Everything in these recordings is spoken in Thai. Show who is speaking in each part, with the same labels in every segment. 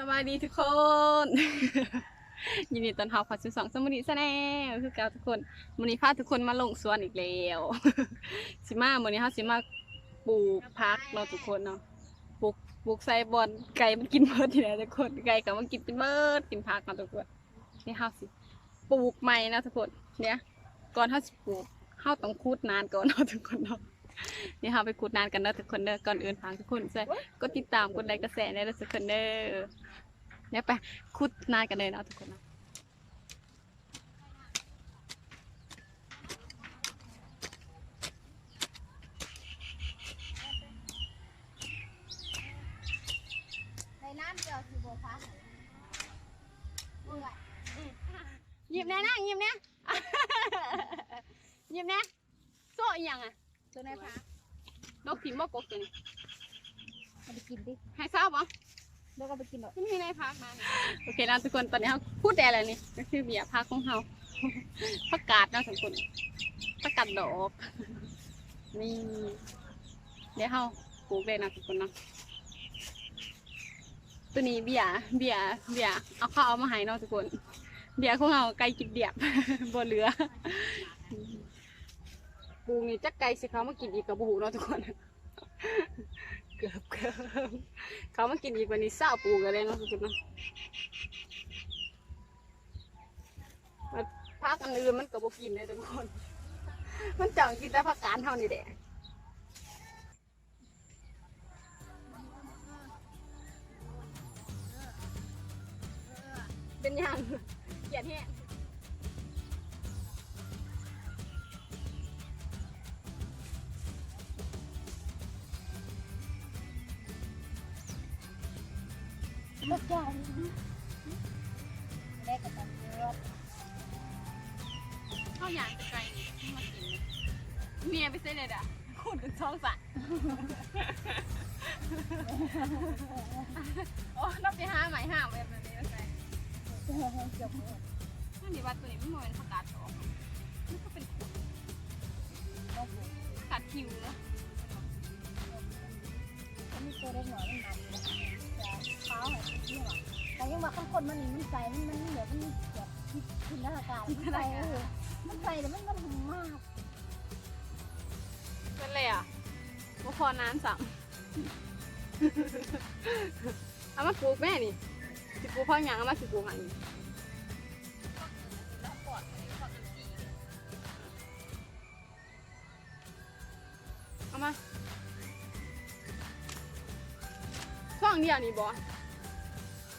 Speaker 1: สวัสดีทุกคน ยินดีต้อนรับเข้าสู่สองสมุนิแสแนลคือเก่าทุกคนวันนี้พาทุกคนมาลงสวนอีกแล้วสิมาวันนี้เฮาสิมาปลูกพักเนาทุกคนเนาะปลูกปลูกใส่บอนไก่มันกินเบิดที่ไหนทุกคนไก่ก็มันกินเป็นเบิดกินพักเนาทุกคนนี่เฮาสิปลูกใหม่นะทุกคนเนี่ยก่อนเฮาสิปลูกเฮาต้องคูดนานก่อนเนาะทุกคนเนาะ นี่เฮาไปคูดนานกันเนาะทุกคนเด้อก่อนอื่นฟังทุกคนใส่กดติดตามกดไลค์กดแชร์ได้เด้อทุกคนเด้อเนี่ยไปคุดนานกันเลยเนาะทุกคนนะ
Speaker 2: ในน้ำเดียวคือโบฟ้าเมื่อย
Speaker 1: หยิบแน่นะหยิบแน่หยิบแน่โซ่อีหยังอะ
Speaker 2: ตัวไหนฟ้า
Speaker 1: ดอกถิ่มบ่กกตัวนี้
Speaker 2: เอาไปกินดิ
Speaker 1: ให้ทราบบ่
Speaker 2: แล้วก็ไปกินหรอก
Speaker 1: ไม่มีในพักมาโอเคนะทุกคนตอนนี้เขาพูดแต่อะไรนี่ก็คือเบียร์พักของเขาผักกาดเนาะทุกคนผักกาดดอกนี่เดี๋ยวเขาปลูกเลยนะทุกคนเนาะตัวนี้เบียร์เบียร์เบียร์เอาข้าวเอามาให้เนาะทุกคนเบียร์ของเราไก่กินเดียบบ่เหลือ ปลูกนี่จักไก่สิเขามากินอีกกับบูเนาะทุกคน เกือบเกือบเขามากินอีกวันนี้เศร้าปลูกกันเลยเนาะทุกคนเนาะมาพักอันอื่นมันก็บ่กินเลยทุกคน มันจังกินแต่ผักกาดเท่านี้แหละเป็นยังเกียดแห้ง
Speaker 2: รถใหญ่แรกกับตำรวจ
Speaker 1: ข้าวหยางจะไกลนี่มากินเลยเมียไปเส้นเลยอะคุณเป็นท้องสัตว์โอ้เราไปหาใหม่ห้าแบบนี้แล้วไง
Speaker 2: เกือบหมด
Speaker 1: นั่นดีว่าตัวนี้ไม่เหมือนผักกาดดอกนี่ก็เป็นขวด
Speaker 2: ต้องปลูก
Speaker 1: ผักกาดคิวนะ
Speaker 2: อันนี้ ตัวเล็กหน่อยมันดำเลยจะขาวให้ติดนี่หรอแต่ยังว่าข้างคนมันนี่มันใสมันมันเหลือมันแบบจินตนาการมันใสเออมันใสแต่มันมันหอมาก
Speaker 1: เป็นเลยอะว่าพอนานสั่งเอามาปลูกแม่นี่สิปลูกพ่อหยังเอามาสิปลูกอันนี้เอามา องเดียวนี่บอ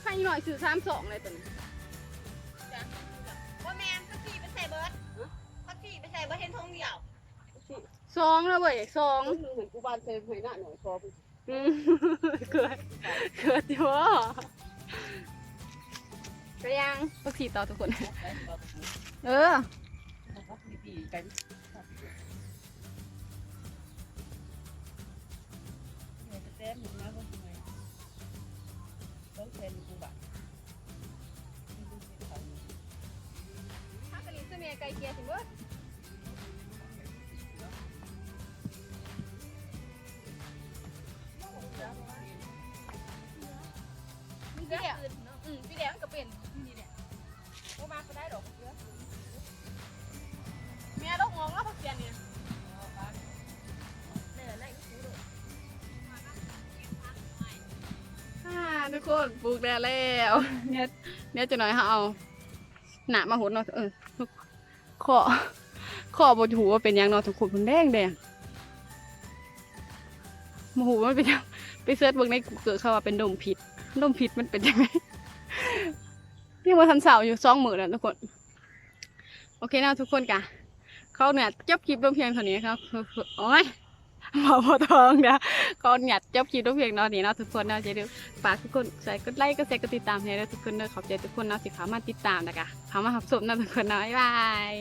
Speaker 1: ให้หน่อยสื่อสามสองเลยตัวนี้
Speaker 3: ว่าแมนพักซี่ไปใส่เบิร์ดพักซี่ไปใส่เบิร์ดเห็นทงเดียว
Speaker 1: สองแล้วเว้ยสอง
Speaker 3: ต้องเหมือนกูบานเซฟหน่อยหน้าหน่อยคอ
Speaker 1: อืมเกิดเกิดอยู่วะก็ยังต้องสีต่อทุกคน เออ
Speaker 3: ดีกันเา
Speaker 1: กะลิสเมียไก่เกียร์สิเบิดพี่เดียวอืมพี่เดียวมันก็เป็นนี่เนี่ยโอ้มาก็ได้ดอกเยอะเมียต้องมองแล้วพักเกียร์เนี่ย
Speaker 3: เนี่ยไล่กูดู
Speaker 1: อ่าทุกคนปลูกได้แล้ว เนี่ยเนี่ยจะหน่อยเขาเอาหนามาหดเนาะเออ ขอขอบนหูว่าเป็นยังนาะทุกคนมันแดงแดงมหูมันเป็นยังไปเสิร์ชเบิ่งในกูเกิดเขาว่าเป็นดมพิษดมพิษมันเป็นยังไงเรียกว่าทันเสาวอยู่สองหมื่นแล้วทุกคน โอเคนะทุกคนกะเขาเนี่ยจบคลิปลงเพียงเท่านี้ครับโอ้ย หมอพอทองนะก็หยวเขาเนี่ยจบคลิปทุกเพียงนอนนี้เนาะทุกคนเนาะจะดูฝากทุกคนใส่กดไลค์กดแชร์กดติดตามให้ด้วยทุกคนเนาะขอบใจทุกคนเนาะที่เข้ามาติดตามนะคะขามาหับสมนะทุกคนเนาะบ๊ายบาย